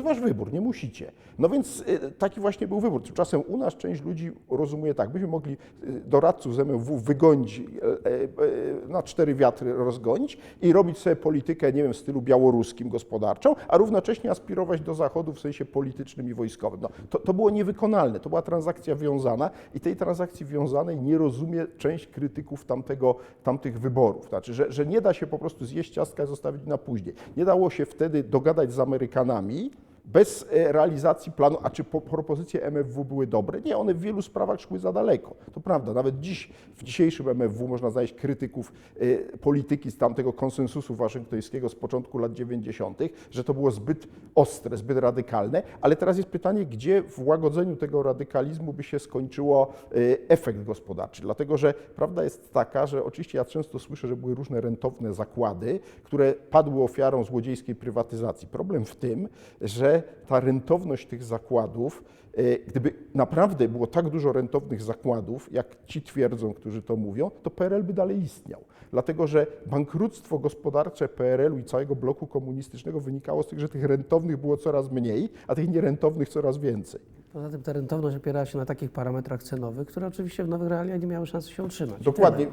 jest wasz wybór, nie musicie. No więc y, taki właśnie był wybór. Tymczasem u nas część ludzi rozumie tak, byśmy mogli y, doradców z MFW wygonić, y, na cztery wiatry rozgonić i robić sobie politykę, nie wiem, w stylu białoruskim gospodarczą, a równocześnie aspirować do Zachodu w sensie politycznym i wojskowym. No, to, to było niewykonalne, to była transakcja wiązana i tej transakcji wiązanej nie rozumie część krytyków tamtego, tamtych wyborów. Znaczy, że, że nie da się po prostu zjeść ciastka i zostawić na później. Nie dało się wtedy dogadać z Amerykanami, bez e, realizacji planu, a czy po, propozycje MFW były dobre? Nie, one w wielu sprawach szły za daleko. To prawda, nawet dziś, w dzisiejszym MFW można znaleźć krytyków e, polityki z tamtego konsensusu waszyngtońskiego z początku lat 90., że to było zbyt ostre, zbyt radykalne, ale teraz jest pytanie, gdzie w łagodzeniu tego radykalizmu by się skończyło e, efekt gospodarczy. Dlatego, że prawda jest taka, że oczywiście ja często słyszę, że były różne rentowne zakłady, które padły ofiarą złodziejskiej prywatyzacji. Problem w tym, że ta rentowność tych zakładów, e, gdyby naprawdę było tak dużo rentownych zakładów, jak ci twierdzą, którzy to mówią, to PRL by dalej istniał. Dlatego, że bankructwo gospodarcze PRL-u i całego bloku komunistycznego wynikało z tego, że tych rentownych było coraz mniej, a tych nierentownych coraz więcej. Poza tym ta rentowność opierała się na takich parametrach cenowych, które oczywiście w nowych realiach nie miały szansy się utrzymać. Dokładnie.